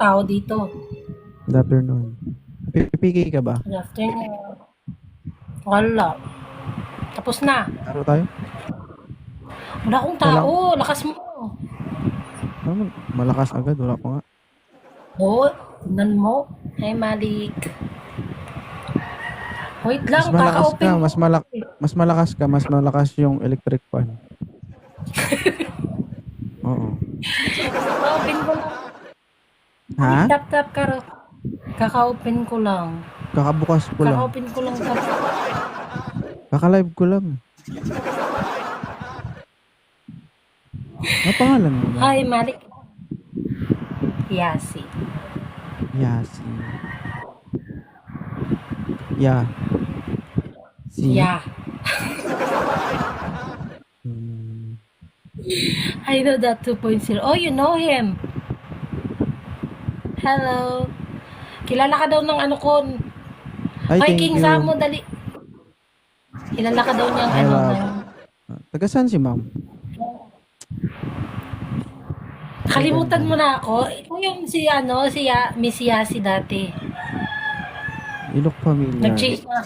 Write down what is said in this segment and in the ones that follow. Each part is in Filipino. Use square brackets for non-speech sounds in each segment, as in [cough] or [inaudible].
tao dito. Good afternoon. PPK ka ba? Good afternoon. Wala. Tapos na. Laro tayo? Wala akong tao. Lakas mo. Ano, malakas agad. Wala pa nga. Oo. Tingnan mo. Hi, Malik. Wait lang. Mas malakas Kaka-open ka. ko. Mas, malak mas malakas ka. Mas malakas yung electric fan. [laughs] Oo. Kaka-open ko. Ha? Tap, tap, karo. Kaka-open ko lang. Kakabukas ko lang. Kaka-open ko lang. Tap. Kaka-live ko lang. Ano pangalan mo ba? Hi, Malik. Yasi. Yasi. Ya. Si. Yeah. Hmm. I know that 2.0. Oh, you know him. Hello. Kilala ka daw ng ano ko. Ay, Ay, King. Samo, dali. Kilala ka daw niyang Ay, ano. ng- Taga saan si ma'am? Kalimutan mo na ako. Ito yung si ano, si ya, Miss Yasi dati. Ilok Familiar. Nag-change na.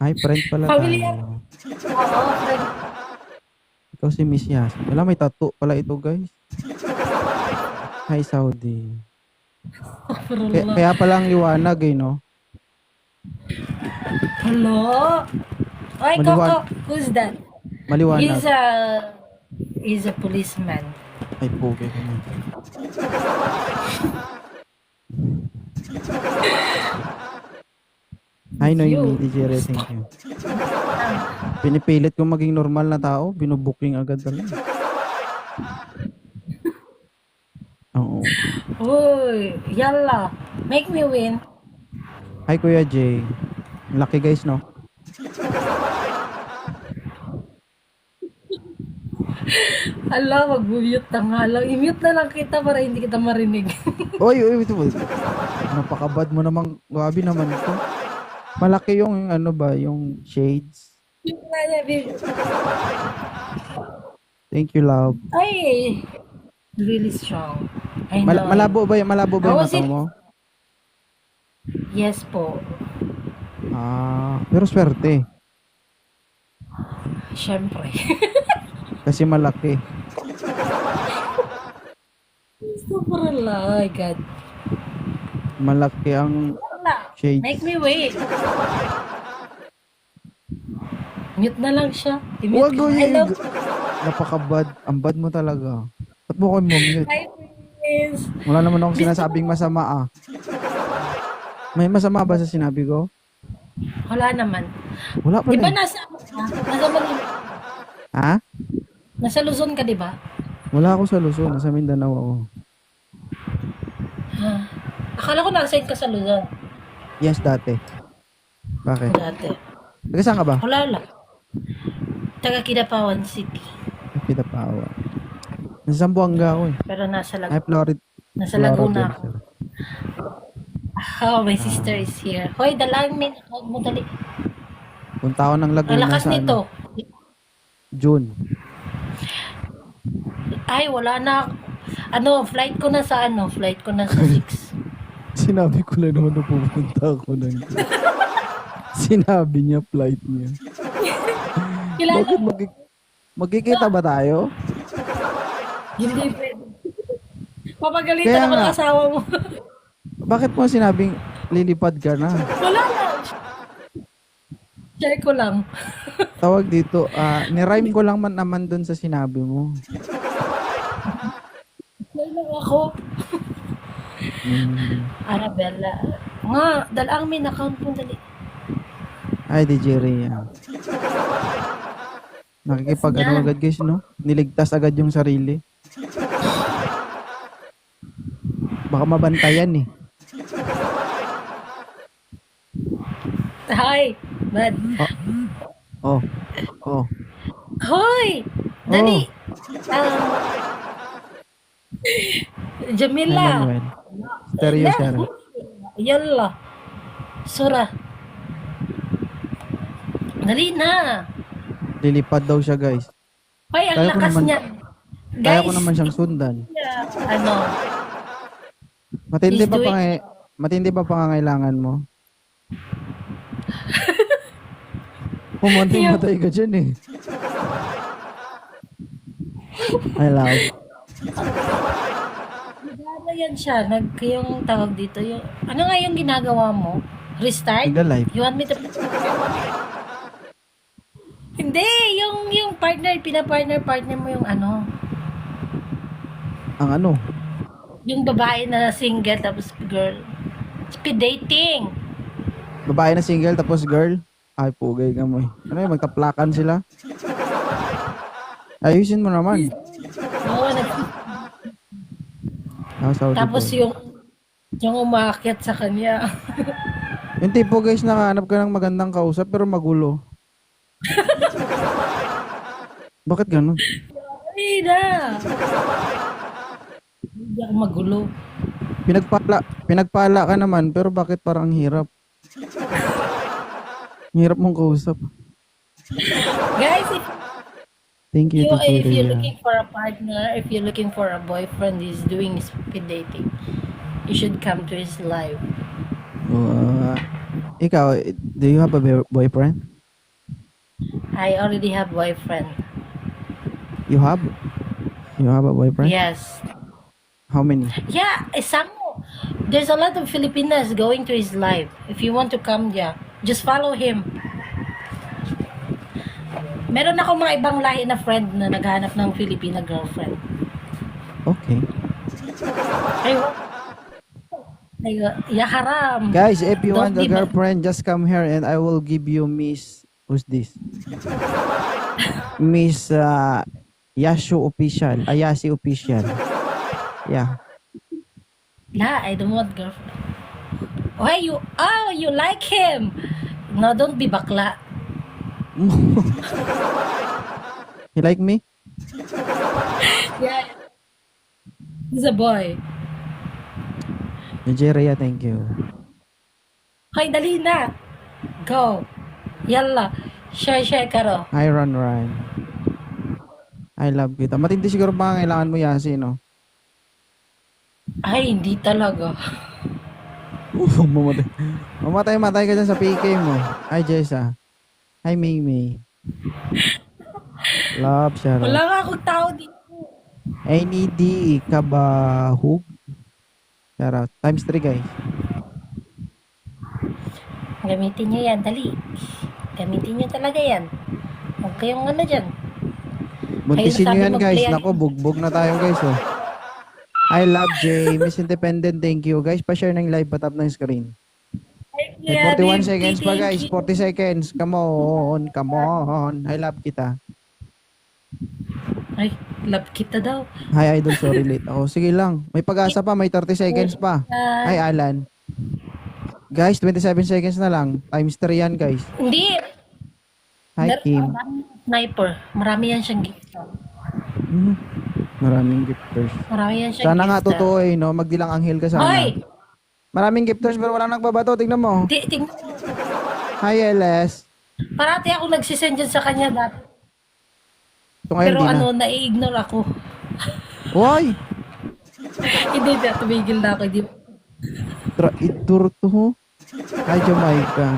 Ay, friend pala Familiar. tayo. Oo, friend. Ikaw si Miss Yas. Wala, may tattoo pala ito, guys. Hi, Saudi. Kaya, kaya pala ang liwanag, eh, no? Hello? Ay, Maliwan- Coco. Who's that? Maliwanag. He's a, he's a policeman. Ay, pogi ka na. Hi, Noemi. DJ Ray, thank you. Pinipilit ko maging normal na tao. Binubuking agad talaga. Oo. Uy, yalla. Make me win. Hi, Kuya Jay. Lucky guys, no? Ala, mag-mute na nga lang. I-mute na lang kita para hindi kita marinig. [laughs] Oy, oy, ito ba? Napakabad mo namang, grabe naman ito. Malaki yung, ano ba, yung shades. Thank you, love. Ay, really strong. I know. Mal- malabo ba, yung- malabo ba yung How was mata it? mo? Yes po. Ah, pero swerte. Siyempre. [laughs] Kasi malaki. Sobrang la. Oh my God. Malaki ang Wala. shades. Make me wait. Mute na lang siya. I-mute Wag ka. ko yung... Napakabad. Ang bad mo talaga. Ba't mo ko mute? Prince. Wala naman akong sinasabing masama ah. May masama ba sa sinabi ko? Wala naman. Wala pa Di ba rin. nasa, nasa, Manila- Ha? nasa Luzon ka, di ba? Wala ako sa Luzon. Nasa Mindanao ako. Ha? Akala ko nasa ka sa Luzon. Yes, dati. Bakit? Dati. Taga saan ka ba? Wala lang. Taga Kidapawan City. Pitapawa. Nasa Zamboanga ako eh. Pero nasa, Lag Ay, Florida. nasa Laguna ako. Oh, my sister is here. Hoy, dalang min. Huwag mo dali. Punta ako ng Ang Laguna lakas sa nito. ano, June. Ay, wala na. Ano, flight ko na sa ano? Flight ko na sa [laughs] 6. Sinabi ko lang naman na pupunta ako ng Sinabi niya flight niya. Kilala Bakit mag- magkikita ba tayo? Hindi pwede. Papagalitan Kaya ako ng nga. asawa mo. Bakit mo sinabing lilipad ka na? wala lang. Share ko lang. Tawag dito, ah, nirhyme ko lang man naman dun sa sinabi mo. Share lang ako. Mm. Arabella. Nga, dalang min account mo dali. Ay, DJ Rhea. Nakikipag ano agad guys, no? Niligtas agad yung sarili. Baka mabantayan eh. Hi, bad. Oh. Oh. Hoy! Dali! Um, Jamila! Emmanuel. Stereo siya. rin. Yalla! Sura! Dali na! Lilipad daw siya guys. Hoy, ang Kaya ko lakas naman- niya. Kaya ko Guys, naman siyang sundan. yeah, ano, Matindi He's ba doing- pang matindi ba pangangailangan mo? [laughs] Pumunta Yeah. matay ka dyan eh. I love. Ano yan siya? Nag, yung tawag dito, yung, ano nga yung ginagawa mo? Restart? Nagla-live. You want me to... Hindi, yung, yung partner, pina-partner, partner mo yung ano, Ang ano? Yung babae na single tapos girl. Speed dating. Babae na single tapos girl. Ay, pugay ka mo eh. Ano yun, magtaplakan sila? Ayusin mo naman. Oo, nag, Ah, sorry tapos po. yung, yung umakyat sa kanya. [laughs] Yung tipo guys, nakahanap ka ng magandang kausap pero magulo. [laughs] Bakit ganun? Ay na. Hindi ako magulo. Pinagpala, pinagpala ka naman pero bakit parang ang hirap? Hirap mong kausap. Guys, if Thank you, you, if you're looking for a partner, if you're looking for a boyfriend who's doing speed dating, you should come to his live. Uh, ikaw, do you have a boy- boyfriend? I already have boyfriend. You have? You have a boyfriend? Yes. How many? Yeah, eh, some there's a lot of Filipinas going to his live. If you want to come yeah, just follow him. Meron ako mga ibang lahi na friend na naghanap ng Filipina girlfriend. Okay. Ay, ay, ya haram. Guys, if you Don't want a girlfriend, just come here and I will give you Miss... Who's this? [laughs] Miss uh, Yashu Official. Ayasi Official. Yeah. La, I don't want girlfriend. Why you, oh, you like him. No, don't be bakla. [laughs] You like me? Yeah. He's a boy. Nigeria, thank you. Hoy, dali na. Go. Yalla. Share, share karo. Iron Ryan. I love kita. Matindi siguro pa kailangan mo Yasi, no? Ay, hindi talaga. Mamatay. Mamatay, matay ka dyan sa PK mo. Hi, Jessa. Hi, May May. Love, shout Wala nga akong tao dito. NED, kabahug. Shout out. Times 3, guys. Gamitin nyo yan, dali. Gamitin nyo talaga yan. Huwag kayong ano dyan. Buntisin nyo yan, guys. Nako, bugbog na tayo, guys, oh. I love Jay. Miss Independent, thank you. Guys, pa-share ng live, patap ng screen. May 41 seconds pa, guys. 40 seconds. Come on. Come on. I love kita. Ay, love kita daw. Hi, Idol. Sorry, late ako. Sige lang. May pag-asa pa. May 30 seconds pa. Hi, Alan. Guys, 27 seconds na lang. Times 3 yan, guys. hindi. Hi, Kim. Sniper. Marami yan siyang gift. Hmm. Maraming gifters. Marami yan siyang Sana nga gift. totoo eh, no? Magdilang anghel ka sana. Hoy! Maraming gifters pero walang nagbabato. Tignan mo. Di, tingnan mo. Hi, LS. Parati ako nagsisend dyan sa kanya dati. Ito ngayon, Pero di na. ano, nai-ignore ako. Why? [laughs] hindi na, tumigil na ako. Hindi. Traitor to. Hi, Jamaica.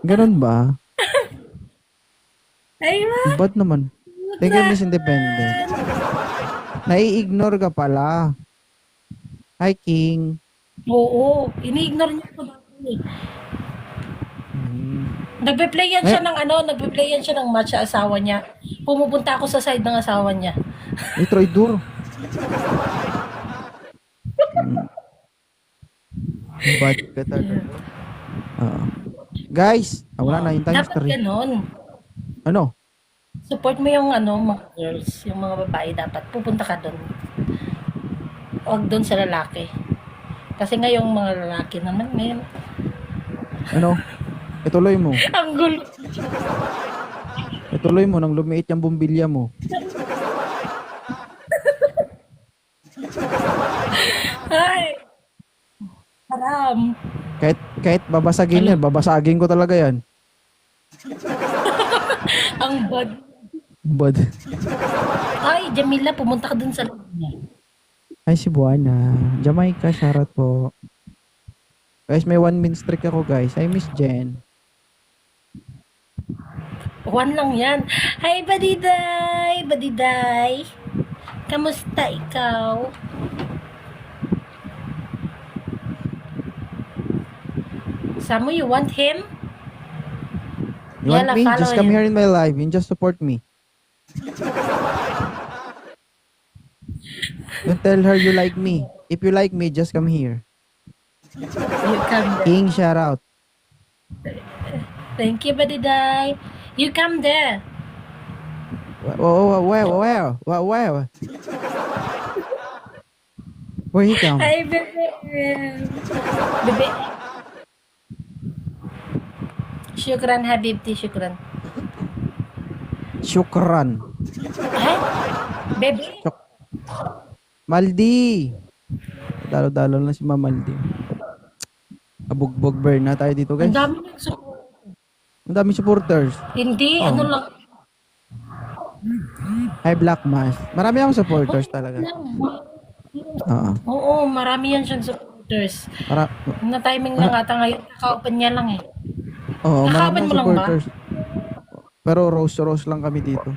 Ganun ba? Ay, ma! Ba't naman? Thank you, Miss Independent. Nai-ignore ka pala. Hi, King. Oo, ini-ignore niya ako dati. Hmm. Nagpe-play yan siya ng ano, nagpe-play yan siya ng match sa asawa niya. Pumupunta ako sa side ng asawa niya. Ay, traitor. Hmm. Bad ka talaga. Oo. Guys, ah, wala na yung times Dapat 3. ganon. Ano? Support mo yung ano, mga girls, yung mga babae dapat. Pupunta ka doon. Huwag doon sa lalaki. Kasi ngayong mga lalaki naman, ngayon, Ano? Ituloy mo. [laughs] ang gulo. Ituloy mo nang lumiit yung bumbilya mo. Ay! Haram. Kahit kahit babasagin yan, babasagin ko talaga yan. Ang bad. Bad. Ay, Jamila, pumunta ka dun sa loob niya. Ay, si Buana. Jamaica, shoutout po. Guys, may one min streak ako, guys. I miss Jen. One lang yan. Hi, Badiday! Badiday! Kamusta ikaw? Samu, you want him? You want me? Just come here in my live and just support me. Don't tell her you like me. If you like me, just come here. You come there. King, shout out. Thank you, Badiday. You come there. Where, where, where, where, where? Where he come? Hi, bebe. Bebe. Shukran, Habibti. Shukran. Shukran. Ay, bebe. Shuk- Maldi. Dalo-dalo na si Ma'am Maldi. Abugbog burn na tayo dito, Ang guys. dami ng support. Ang dami supporters. Hindi, Oh. ano lang. Hi, Black Mass. Marami akong supporters talaga. Oo. Oo, marami yan siyang supporters. Para, Na-timing lang ata ngayon. Kaka-open niya lang eh. Oo, marami Nakaban akong mo lang ba? supporters. Pero rose-rose lang kami dito.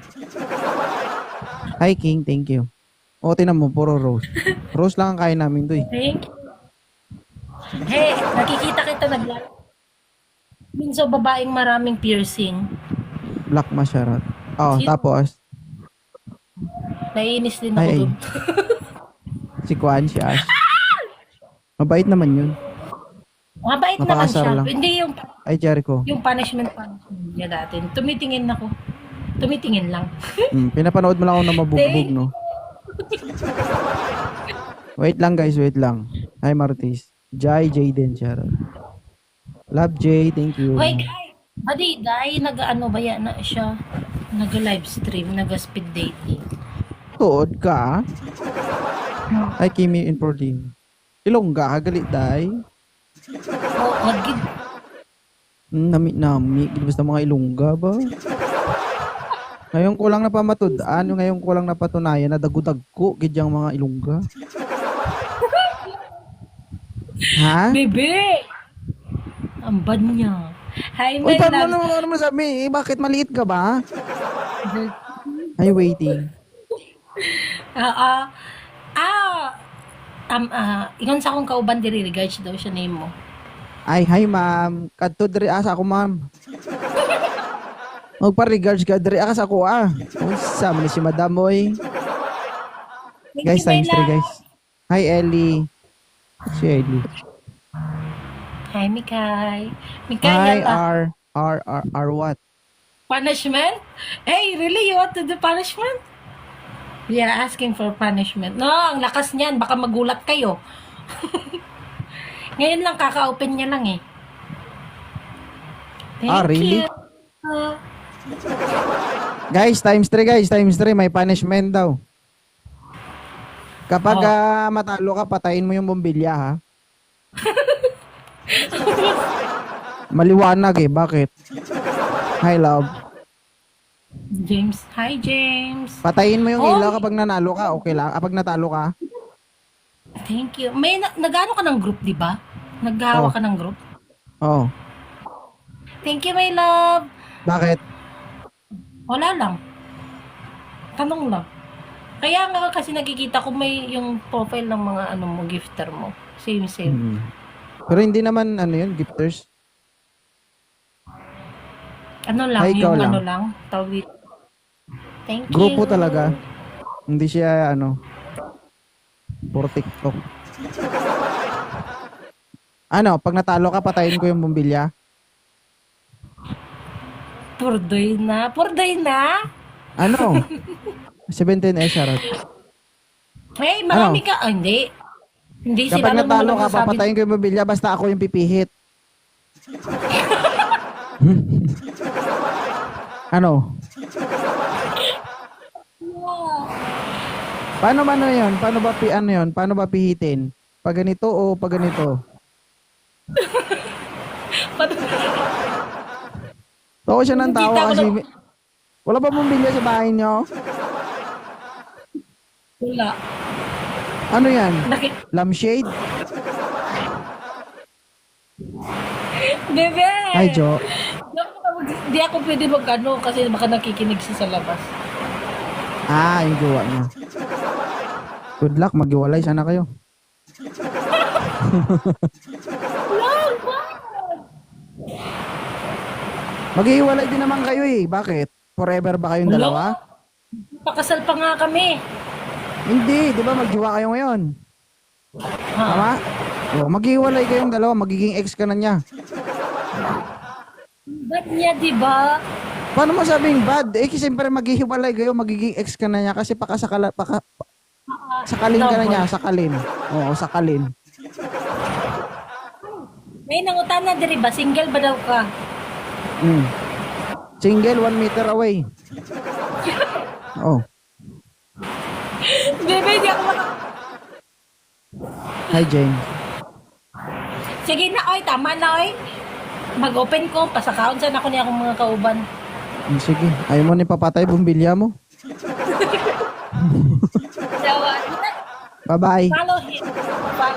Hi, King. Thank you. O, tinan mo, puro rose. Rose lang ang kain namin to eh. Thank you. Hey, nakikita kita naglalaro. Minsan babaeng maraming piercing. Black Mass, shoutout. Oh, Sino? tapos, Naiinis din ako Ay, ay. si Kwan, si Ash. Mabait naman yun. Mabait naman Mapakasar siya. lang. Hindi yung Ay, Jericho. yung punishment punishment niya dati. Tumitingin ako. Tumitingin lang. Mm, pinapanood mo lang ako na mabugbog, no? Wait lang, guys. Wait lang. Hi, Martis. Jai, Jaden, shoutout. Love, Jay. Thank you. Hoy, guys. Adi, dahil nag-ano ba yan na siya? Nag-live stream, nag-speed dating. Tuod ka? Ay, Kimi in 14. Ilongga ka, galit day. Oh, nag Nami-nami. Basta mga ilongga ba? Ngayon ko lang napamatudaan, yung ngayon ko lang napatunayan na dagudag ko, gidyang mga ilongga. ha? Bebe! Ang bad niya. Hi, my Uy, paano love. ano, ano mo sabi? Eh, bakit maliit ka ba? Ay, waiting. Ah, ah, ah, um, ah, ingon sa akong kauban diri regards daw siya name mo. Ay, hi ma'am. Kadto diri asa ako ma'am. Magpa-regards ka diri asa ako ah. Unsa man si Madam oy. Guys, times 3 love. guys. Hi Ellie. Si Ellie. Hi, Mikay. Mikay, Hi. R R R R what? Punishment? Hey, really? You want to do punishment? We are asking for punishment. No, ang lakas niyan. Baka magulat kayo. [laughs] Ngayon lang, kaka-open niya lang eh. Thank Ah, really? you. Ah, Guys, times 3 guys, times 3 may punishment daw. Kapag Oh. ah, matalo ka, patayin mo yung bombilya ha. [laughs] Maliwanag eh, bakit? Hi love. James. Hi, James. Patayin mo yung Oh. ilaw kapag nanalo ka, okay lang. Kapag natalo ka, Thank you. May na- nag-ano ka ng group, di ba? Naghahawa Oh. ka ng group? oh. Thank you, my love. Bakit? Wala lang. Tanong lang. Kaya nga kasi nakikita ko may yung profile ng mga ano mo, gifter mo. Same, same. Mm. Pero hindi naman ano yun, gifters. Ano lang, Ay, ikaw yung lang. ano lang, tawid. Thank you. Grupo talaga. Hindi siya ano, for TikTok. Ano, pag natalo ka, patayin ko yung bombilya. Purdoy na. Purdoy na? Ano? 17 eh, Charot. Hey, marami ka. Ah, hindi. Hindi sila Kapag lang natalo naman ka, nagsasabi- papatayin ko yung bombilya, basta ako yung pipihit. [laughs] ano? Paano ba ano yun? Paano ba pi ano yun? Paano ba pihitin? Pag ganito o pag ganito? [laughs] Tawa siya ng tawa kasi na- wala ba bombilya sa bahay niyo? Wala. Ano yan? Nakit Lampshade? Bebe! Ay, Jo. Di ako, di ako pwede mag ano kasi baka nakikinig siya sa labas. Ah, yung jowa niya. Good luck, maghiwalay sana kayo. Wow! [laughs] Maghihiwalay din naman kayo eh. Bakit? Forever ba kayong dalawa? Pakasal pa nga kami. Hindi, di ba magjowa kayo ngayon? Tama? O, maghihiwalay kayong dalawa, magiging ex ka na niya. Ba't niya, di ba? Paano masabing bad? Eh, kasi siyempre maghihiwalay kayo, magiging ex ka na niya kasi pakasakala, paka, sakalin ka na niya, sakalin. Oo, sakalin. May nangutana diri ba? Single ba daw ka? Mm. Single, one meter away. [laughs] Oh. Bebe, di ako. Hi, Jane. Sige na, oy. Tama na, oy. Mag-open ko. Pasakaon sa ako niya akong mga kauban. Mm, Sige, ayaw mo ni papatay bumbilya mo. Bye-bye. follow him. Follow